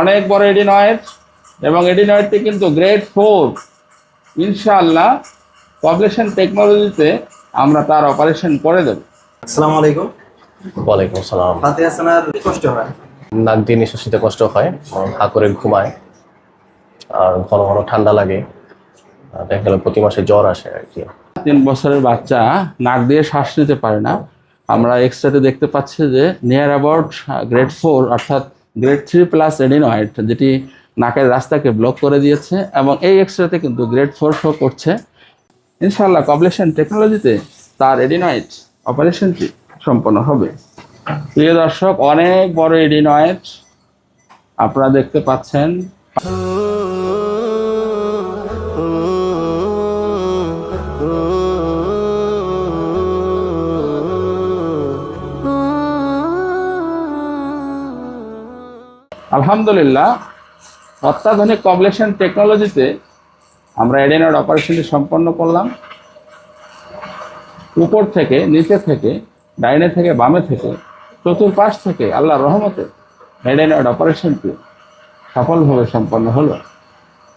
অনেক বড় এডিনয়েড এবং এডিনয়েডটি কিন্তু গ্রেড ফোর। ইনশাআল্লাহ পপুলেশন টেকনোলজিতে আমরা তার অপারেশন করে দেব। আসসালামু আলাইকুম। ওয়ালাইকুম আসসালাম। ফাতে হাসানার কষ্ট হয়? নাক দিয়ে নিঃশ্বাস নিতে কষ্ট হয় হা করে ঘুমায় আর ঘন ঘন ঠান্ডা লাগে দেখা গেল প্রতি মাসে জ্বর আসে আর কি। তিন বছরের বাচ্চা নাক দিয়ে শ্বাস নিতে পারে না। আমরা এক্সট্রাতে দেখতে পাচ্ছি যে নিয়ার অ্যাবাউট গ্রেড ফোর অর্থাৎ গ্রেড থ্রি প্লাস এডিনয়েড যেটি নাকের রাস্তাকে ব্লক করে দিয়েছে এবং এই এক্সট্রাতে কিন্তু গ্রেড ফোর শো করছে। ইনশাআল্লাহ কবলেশন টেকনোলজিতে তার এডিনয়েড অপারেশনটি সম্পন্ন হবে। প্রিয় দর্শক, অনেক বড় এডিনয়েড আপনারা দেখতে পাচ্ছেন। আলহামদুলিল্লাহ, অত্যাধুনিক কমলেশন টেকনোলজিতে আমরা এডেনয়েড অপারেশনটি সম্পন্ন করলাম। উপর থেকে, নিচে থেকে, ডাইনে থেকে, বামে থেকে, চতুর্পাশ থেকে আল্লাহ রহমতে এডেনয়েড অপারেশনটি সফলভাবে সম্পন্ন হলো।